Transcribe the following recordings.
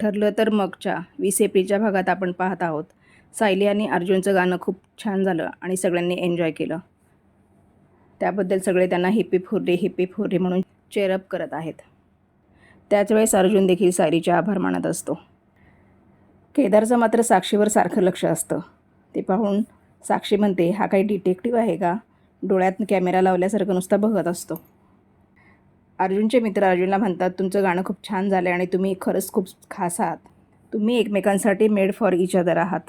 ठरलं तर मगच्या वीस एप्रिलच्या भागात आपण पाहत आहोत. सायली आणि अर्जुनचं गाणं खूप छान झालं आणि सगळ्यांनी एन्जॉय केलं. त्याबद्दल सगळे त्यांना hip hip hurray hip hip hurray म्हणून चेअरअप करत आहेत. त्याच वेळेस अर्जुन देखील सायलीचे आभार मानत असतो. केदारचं मात्र साक्षीवर सारखं लक्ष असतं. ते पाहून साक्षी म्हणते हा काही डिटेक्टिव्ह आहे का? डोळ्यात कॅमेरा लावल्यासारखं नुसता बघत असतो. अर्जुनचे मित्र अर्जुनला म्हणतात तुमचं गाणं खूप छान झालं आहे आणि तुम्ही खरंच खूप खास आहात. तुम्ही एकमेकांसाठी मेड फॉर इच अदर आहात.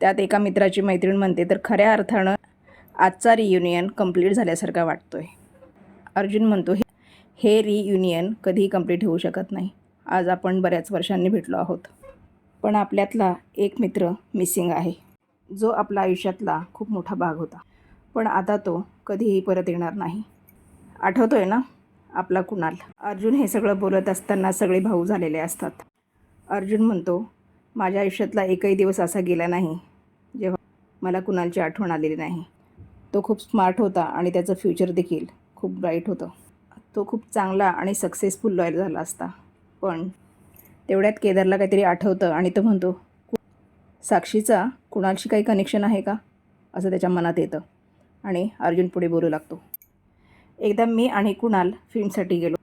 त्यात एका मित्राची मैत्रीण म्हणते तर खऱ्या अर्थानं आजचा रियुनियन कंप्लीट झाल्यासारखा वाटतो आहे अर्जुन म्हणतो "हे- हे रियुनियन कधीही कंप्लीट होऊ शकत नाही. आज आपण बऱ्याच वर्षांनी भेटलो आहोत. पण आपल्यातला एक मित्र मिसिंग आहे. जो आपला आयुष्यातला खूप मोठा भाग होता. पण आता तो कधीही परत येणार नाही. आठवतो आहे ना? आपला कुणाल. अर्जुन हे सगळं बोलत असताना सगळे भाऊ झालेले असतात. अर्जुन म्हणतो माझ्या आयुष्यातला एकही दिवस असा गेला नाही जेव्हा मला कुणालची आठवण आलेली नाही. तो खूप स्मार्ट होता आणि त्याचं फ्युचर देखील खूप ब्राईट होतं. तो खूप चांगला आणि सक्सेसफुल लॉयर झाला असता. पण तेवढ्यात केदारला काहीतरी आठवतं आणि तो म्हणतो साक्षीचा कुणालशी काही कनेक्शन आहे का? असं त्याच्या मनात येतं आणि अर्जुन पुढे बोलू लागतो. एकदा मी आणि कुणाल फिल्मसाठी गेलो.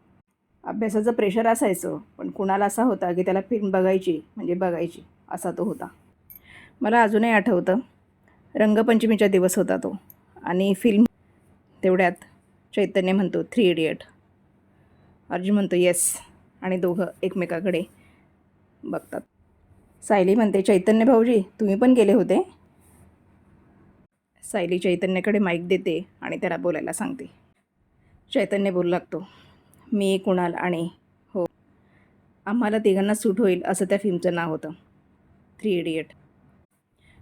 अभ्यासाचं प्रेशर असायचं पण कुणाल असा होता की त्याला फिल्म बघायची म्हणजे बघायची असा तो होता. मला अजूनही आठवतं रंगपंचमीचा दिवस होता तो आणि फिल्म तेवढ्यात चैतन्य म्हणतो थ्री इडियट अर्जुन म्हणतो येस आणि दोघं एकमेकाकडे बघतात. सायली म्हणते चैतन्य भाऊजी तुम्ही पण गेले होते? सायली चैतन्याकडे माईक देते आणि त्याला बोलायला सांगते. चैतन्य बोलू लागतो. मी कुणाल आणि हो. आम्हाला तिघांना सूट होईल असं त्या फिल्मचं नाव होतं. Three idiot.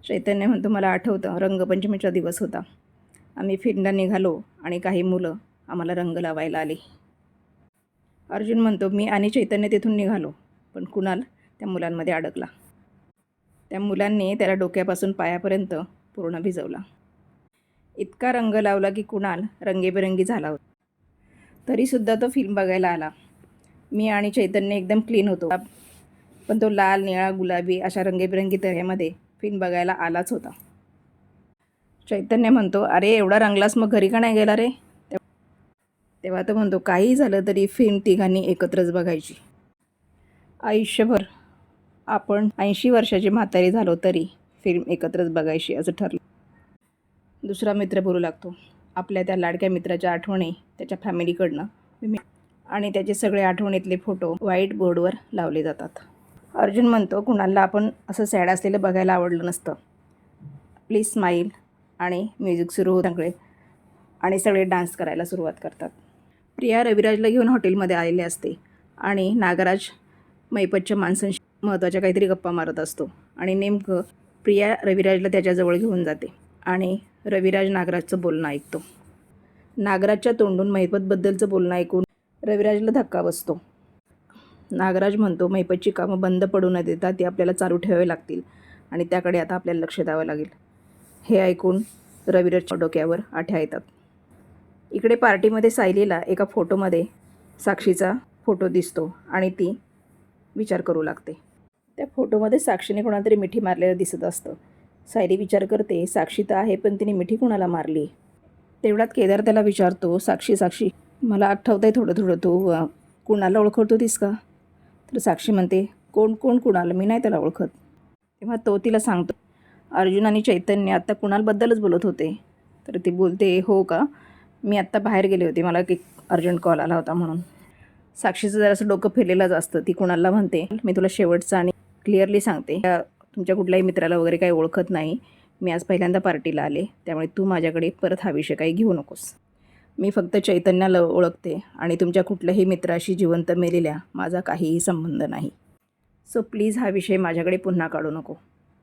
चैतन्य म्हणतो मला आठवतं रंगपंचमीचा दिवस होता. आम्ही फिरला निघालो आणि काही मुलं आम्हाला रंग लावायला आली. अर्जुन म्हणतो मी आणि चैतन्य तिथून निघालो पण कुणाल त्या मुलांमध्ये अडकला. त्या मुलांनी त्याला डोक्यापासून पायापर्यंत पूर्ण भिजवला. इतका रंग लावला की कुणाल रंगेबेरंगी झाला होता. तरीसुद्धा तो फिल्म बघायला आला. मी आणि चैतन्य एकदम क्लीन होतो. पण तो लाल निळा गुलाबी अशा रंगेबिरंगी तऱ्हेमध्ये फिल्म बघायला आलाच होता. चैतन्य म्हणतो अरे एवढा रंगलास मग घरी का नाही गेला रे? तेव्हा- तेव्हा तो म्हणतो काही झालं तरी फिल्म तिघांनी एकत्रच बघायची. आयुष्यभर आपण ऐंशी वर्षाची म्हातारी झालो तरी फिल्म एकत्रच बघायची असं ठरलं. दुसरा मित्र बोलू लागतो आपल्या त्या लाडक्या मित्राच्या आठवणी त्याच्या फॅमिलीकडनं. आणि त्याचे सगळे आठवणीतले फोटो व्हाईट बोर्डवर लावले जातात. अर्जुन म्हणतो कुणाला आपण असं सॅड असलेलं बघायला आवडलं नसतं. प्लीज स्माईल आणि म्युझिक सुरू होत सगळे. आणि सगळे डान्स करायला सुरुवात करतात. प्रिया रविराजला घेऊन हॉटेलमध्ये आलेले असते आणि नागराज मैपतच्या माणसांशी महत्त्वाच्या काहीतरी गप्पा मारत असतो. आणि नेमकं प्रिया रविराजला त्याच्याजवळ घेऊन जाते. आणि रविराज नागराजचं बोलणं ऐकतो. नागराजच्या तोंडून महिपतबद्दलचं बोलणं ऐकून रविराजला धक्का बसतो. नागराज म्हणतो महिपतची कामं बंद पडू न देता ती आपल्याला चालू ठेवावी लागतील आणि त्याकडे आता आपल्याला लक्ष द्यावं लागेल. हे ऐकून रविराजच्या डोक्यावर आठ्या येतात. इकडे पार्टीमध्ये सायलीला एका फोटोमध्ये साक्षीचा फोटो दिसतो आणि ती विचार करू लागते. त्या फोटोमध्ये साक्षीने कोणातरी मिठी मारलेलं दिसत असतं. सायली विचार करते साक्षी तर आहे पण तिने मिठी कुणाला मारली? तेवढ्यात केदार त्याला विचारतो साक्षी साक्षी मला आठवतं आहे थोडं थोडं तू कुणाला ओळखत होतीस का? तर साक्षी म्हणते कोण कोण कुणाला? मी नाही त्याला ओळखत. तेव्हा तो तिला सांगतो अर्जुन आणि चैतन्य आत्ता कुणालबद्दलच बोलत होते. तर ती बोलते हो का? मी आत्ता बाहेर गेले होते मला एक अर्जंट कॉल आला होता म्हणून. साक्षीचं जरासं डोकं फिरलेलंच असतं ती कुणाला म्हणते? मी तुला शेवटचं आणि क्लिअरली सांगते. तुमच्या कुठल्याही मित्राला वगैरे काही ओळखत नाही. मी आज पहिल्यांदा पार्टीला आले. त्यामुळे तू माझ्याकडे परत हा विषय काही घेऊ नकोस. मी फक्त चैतन्याला ओळखते आणि तुमच्या कुठल्याही मित्राशी जिवंत मेलेल्या माझा काहीही संबंध नाही. सो प्लीज हा विषय माझ्याकडे पुन्हा काढू नको.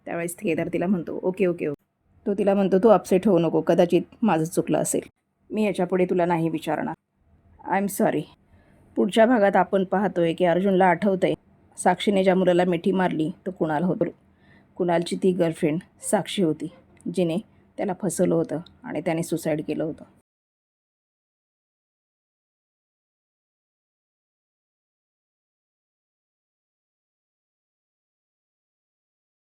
त्यावेळेस केदार तिला म्हणतो ओके ओके ओके तो तिला म्हणतो तू अपसेट होऊ नको. कदाचित माझं चुकलं असेल. मी याच्यापुढे तुला नाही विचारणार. आय एम सॉरी पुढच्या भागात आपण पाहतोय की अर्जुनला आठवतं आहे साक्षीने ज्या मुलाला मिठी मारली तो कुणाला होतो? कुणालची ती गर्लफ्रेंड साक्षी होती जिने त्याला फसवलं होतं आणि त्याने सुसाईड केलं होतं.